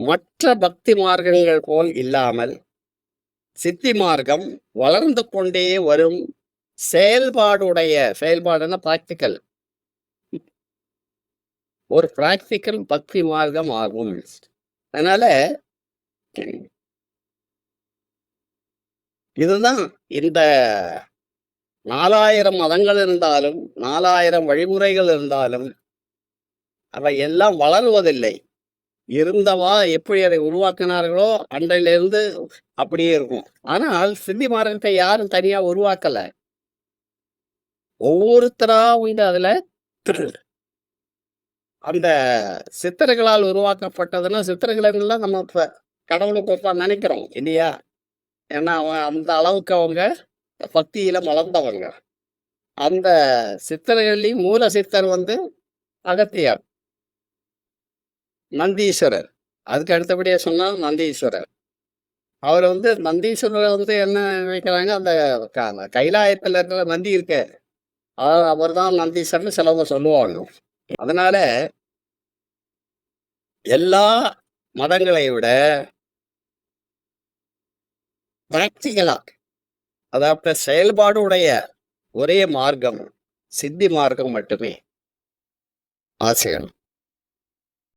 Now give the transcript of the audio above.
மற்ற பக்தி மார்க்கங்கள் போல் இல்லாமல் சித்தி மார்க்கம் வளர்ந்து கொண்டே வரும் செயல்பாடுடைய செயல்பாடுன்னா பிராக்டிக்கல் ஒரு பிராக்டிக்கல் பக்தி மார்க்கம் ஆகும். அதனால இதுதான் இந்த நாலாயிரம் மதங்கள் இருந்தாலும் நாலாயிரம் வழிமுறைகள் இருந்தாலும் அவை எல்லாம் வளருவதில்லை. இருந்தவா எப்படி அதை உருவாக்கினார்களோ அன்றையிலிருந்து அப்படியே இருக்கும். ஆனால் சித்தி மார்க்கத்தை யாரும் தனியா உருவாக்கல. ஒவ்வொருத்தரா வந்து அதுல அந்த சித்தர்களால் உருவாக்கப்பட்டதுன்னா சித்திரங்களெல்லாம் நம்ம இப்ப கடவுளுக்கு நினைக்கிறோம் இல்லையா? ஏன்னா அவன் அந்த அளவுக்கு அவங்க பக்தியில வளர்ந்தவங்க அந்த சித்தர்களையும் மூல சித்தர் வந்து அகத்தியார். நந்தீஸ்வரர். அதுக்கு அடுத்தபடியாக சொன்னால் நந்தீஸ்வரர். அவர் வந்து நந்தீஸ்வரர் வந்து என்ன நினைக்கிறாங்க அந்த க- கைலாயத்தில் இருக்கிற நந்தி இருக்க. அவர் தான் நந்தீஸ்வரர்னு சிலவங்க சொல்லுவாங்க. அதனால எல்லா மதங்களை விட பிராக்டிக்கலா அதாவது செயல்பாடு உடைய ஒரே மார்க்கம் சித்தி மார்க்கம் மட்டுமே. ஆசைகள்